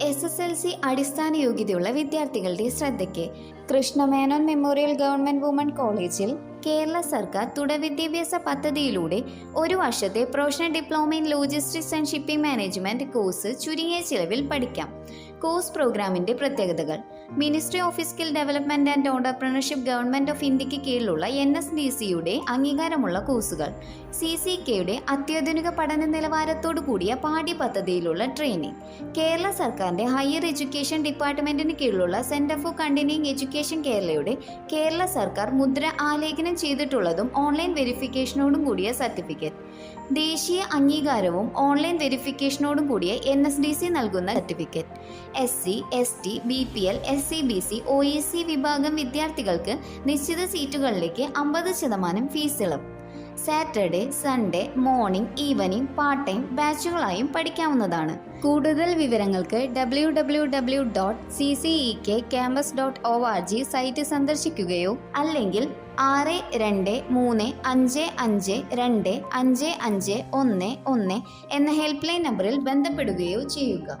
S S L C അടിസ്ഥാന യോഗ്യതയുള്ള വിദ്യാർത്ഥികളുടെ ശ്രദ്ധയ്ക്ക് കൃഷ്ണമേനോൻ മെമ്മോറിയൽ ഗവൺമെന്റ് വുമൺ കോളേജിൽ കേരള സർക്കാർ തുടർ വിദ്യാഭ്യാസ പദ്ധതിയിലൂടെ ഒരു വർഷത്തെ professional diploma in logistics and shipping management course ചുരുങ്ങിയ ചിലവിൽ പഠിക്കാം. കോഴ്സ് പ്രോഗ്രാമിന്റെ പ്രത്യേകതകൾ. Ministry of skill development and entrepreneurship government of ഇന്ത്യയ്ക്ക് കീഴിലുള്ള എൻ എസ് ഡി സിയുടെ അംഗീകാരമുള്ള കോഴ്സുകൾ സി സി കെയുടെ അത്യാധുനിക പഠന നിലവാരത്തോടു കൂടിയ പാഠ്യപദ്ധതിയിലുള്ള ട്രെയിനിങ് കേരള സർക്കാരിന്റെ ഹയർ എഡ്യൂക്കേഷൻ ഡിപ്പാർട്ട്മെന്റിന് കീഴിലുള്ള സെന്റർ ഫോർ കണ്ടിന്യൂയിങ് എഡ്യൂക്കേഷൻ കേരളയുടെ കേരള സർക്കാർ മുദ്ര ആലേഖനം ചെയ്തിട്ടുള്ളതും ഓൺലൈൻ വെരിഫിക്കേഷനോടും കൂടിയ സർട്ടിഫിക്കറ്റ്. ദേശീയ അംഗീകാരവും ഓൺലൈൻ വെരിഫിക്കേഷനോടും കൂടിയ എൻ എസ് ഡി സി നൽകുന്ന certificate. S C S T B P L S C B C O E C വിഭാഗം വിദ്യാർത്ഥികൾക്ക് നിശ്ചിത സീറ്റുകളിലേക്ക് അമ്പത് ശതമാനം ഫീസ് ഇളവ്. Saturday Sunday morning evening part time ബാച്ചുകളായും പഠിക്കാവുന്നതാണ്. കൂടുതൽ വിവരങ്ങൾക്ക് W W W dot C C K campus dot O R G site സന്ദർശിക്കുകയോ അല്ലെങ്കിൽ ആറ് രണ്ട് മൂന്ന് അഞ്ച് അഞ്ച് രണ്ട് അഞ്ച് അഞ്ച് ഒന്ന് ഒന്ന് എന്ന ഹെൽപ്പ് ലൈൻ നമ്പറിൽ ബന്ധപ്പെടുകയോ ചെയ്യുക.